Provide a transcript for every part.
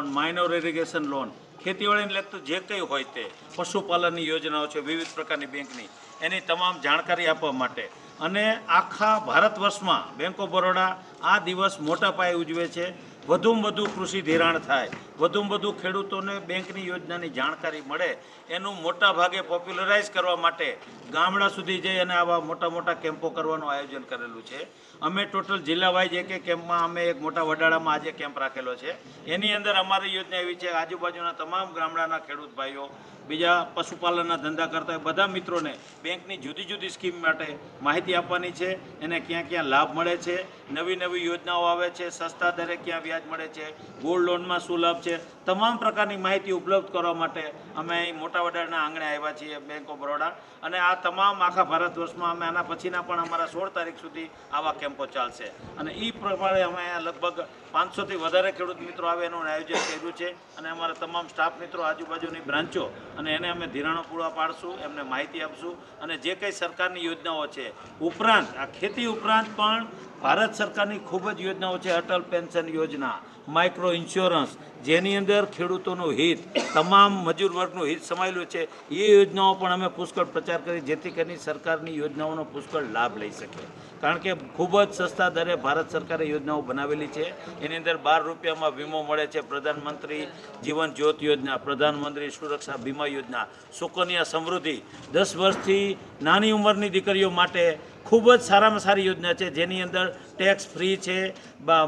Loan minor irrigation loan ખેતીવાડીને લગતું જે કંઈ હોય તે પશુપાલનની યોજનાઓ છે, વિવિધ પ્રકારની બેંકની. એની તમામ જાણકારી આપવા માટે. અને આખા ભારત વર્ષમાં બેંક ઓફ બરોડા આ દિવસ મોટા પાયે ઉજવે છે. વધુમાં વધુ કૃષિ ધિરાણ થાય, વધુમાં વધુ ખેડૂતોને બેંકની યોજનાની જાણકારી મળે, એનું મોટા ભાગે પોપ્યુલરાઇઝ કરવા માટે ગામડા સુધી જઈ અને આવા મોટા મોટા કેમ્પો કરવાનું આયોજન કરેલું છે. અમે ટોટલ જિલ્લા વાઇઝ એક એક કેમ્પમાં અમે એક મોટા વડાળામાં આજે કેમ્પ રાખેલો છે. એની અંદર અમારી યોજના એવી છે, આજુબાજુના તમામ ગામડાના ખેડૂત ભાઈઓ, બીજા પશુપાલનના ધંધા કરતા હોય, બધા મિત્રોને બેંકની જુદી જુદી સ્કીમ માટે માહિતી આપવાની છે. એને ક્યાં ક્યાં લાભ મળે છે, નવી નવી યોજનાઓ આવે છે, સસ્તા દરે ક્યાં વ્યાજ મળે છે, ગોલ્ડ લોનમાં શું લાભ છે, તમામ પ્રકારની માહિતી ઉપલબ્ધ કરવા માટે અમે અહીં મોટા વડાના આંગણે આવ્યા છીએ બેંક ઓફ બરોડા અને આ તમામ આખા ભારત વર્ષમાં અમે આના પછીના પણ અમારા સોળ તારીખ સુધી આવા કેમ્પો ચાલશે. અને એ પ્રમાણે અમે લગભગ પાંચસોથી વધારે ખેડૂત મિત્રો આવે એનું આયોજન કર્યું છે. અને અમારા તમામ સ્ટાફ મિત્રો આજુબાજુની બ્રાન્ચો અને એને અમે ધિરાણો પૂરા પાડશું, એમને માહિતી આપશું. અને જે કંઈ સરકારની યોજનાઓ છે, ઉપરાંત, આ ખેતી ઉપરાંત પણ ભારત સરકારની ખૂબ જ યોજનાઓ છે, અટલ પેન્શન યોજના, માઇક્રો ઇન્સ્યોરન્સ, જેની અંદર ખેડૂતોનું હિત, તમામ મજૂર વર્ગનું હિત સમાયેલું છે. એ યોજનાઓ પણ અમે પુષ્કળ પ્રચાર કરી, જેથી કરીને સરકારની યોજનાઓનો પુષ્કળ લાભ લઈ શકે. કારણ કે ખૂબ જ સસ્તા દરે ભારત સરકારે યોજનાઓ બનાવેલી છે. એની અંદર બાર રૂપિયામાં વીમો મળે છે. પ્રધાનમંત્રી જીવન જ્યોત યોજના, પ્રધાનમંત્રી સુરક્ષા વીમા યોજના, સુકન્યા સમૃદ્ધિ. દસ વર્ષથી નાની ઉંમરની દીકરીઓ માટે ખૂબ જ સારામાં સારી યોજના છે. જેની અંદર ટેક્સ ફ્રી છે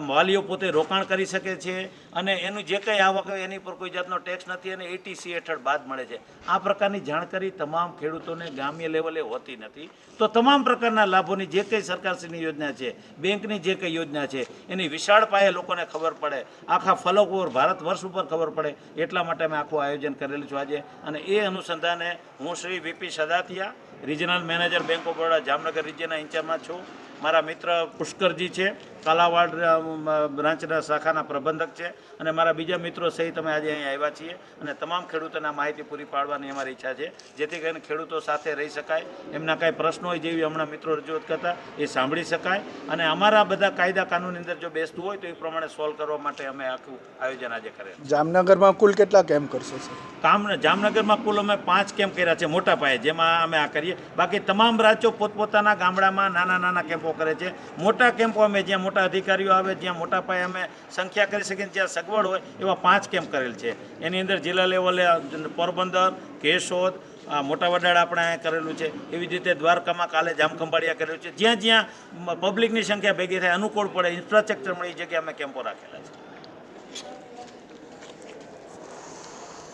વાલીઓ પોતે રોકાણ કરી શકે છે અને એનું જે કંઈ આવક હોય એની પર કોઈ જાતનો ટેક્સ નથી અને એટીસી હેઠળ બાદ મળે છે. આ પ્રકારની જાણકારી તમામ ખેડૂતોને ગ્રામ્ય લેવલે હોતી નથી. તો તમામ પ્રકારના લાભોની જે કંઈ સરકારશ્રીની યોજના છે, બેંકની જે કંઈ યોજના છે, એની વિશાળ પાયે લોકોને ખબર પડે. આખા ફલક ઉપર, ભારત વર્ષ ઉપર ખબર પડે. એટલા માટે અમે આખું આયોજન કરેલું છું આજે. અને એ અનુસંધાને હું Shri VP Sadatiya regional manager bank of Baroda Jamnagar રિજિયનના ઇન્ચાર્જમાં છું. મારા મિત્ર પુષ્કરજી છે. કાલાવાડ બ્રાન્ચના શાખાના પ્રબંધક છે અને મારા બીજા મિત્રો સહિત અમે આજે અહીં આવ્યા છીએ અને તમામ ખેડૂતોને આ માહિતી પૂરી પાડવાની અમારી ઈચ્છા છે. જેથી કરીને ખેડૂતો સાથે રહી શકાય એમના કાંઈ પ્રશ્નો હોય જેવી હમણાં મિત્રો રજૂઆત કરતા એ સાંભળી શકાય. અને અમારા બધા કાયદા કાનૂનની અંદર જો બેસતું હોય તો એ પ્રમાણે સોલ્વ કરવા માટે અમે આખું આયોજન આજે કરેલું જામનગરમાં કુલ કેટલા કેમ્પ કરશો સર? કામ જામનગરમાં કુલ અમે પાંચ કેમ્પ કર્યા છે મોટા પાયે જેમાં અમે આ કરીએ. બાકી તમામ રાજ્યો પોતપોતાના ગામડામાં નાના નાના કેમ્પો કરે છે. મોટા કેમ્પો અમે જ્યાં મોટા અધિકારીઓ આવે, જ્યાં મોટા પાયે અમે સંખ્યા કરી શકીએ જ્યાં સગવડ હોય, એવા પાંચ કેમ્પ કરેલ છે. એની અંદર જિલ્લા લેવલે પોરબંદર, કેશોદ મોટા વડાળ આપણે કરેલું છે. એવી રીતે દ્વારકામાં કાલે જામખંભાળિયા કરેલું છે. જ્યાં જ્યાં પબ્લિકની સંખ્યા ભેગી થાય, અનુકૂળ પડે ઇન્ફ્રાસ્ટ્રક્ચર મળી જગ્યાએ અમે કેમ્પો રાખેલા છે.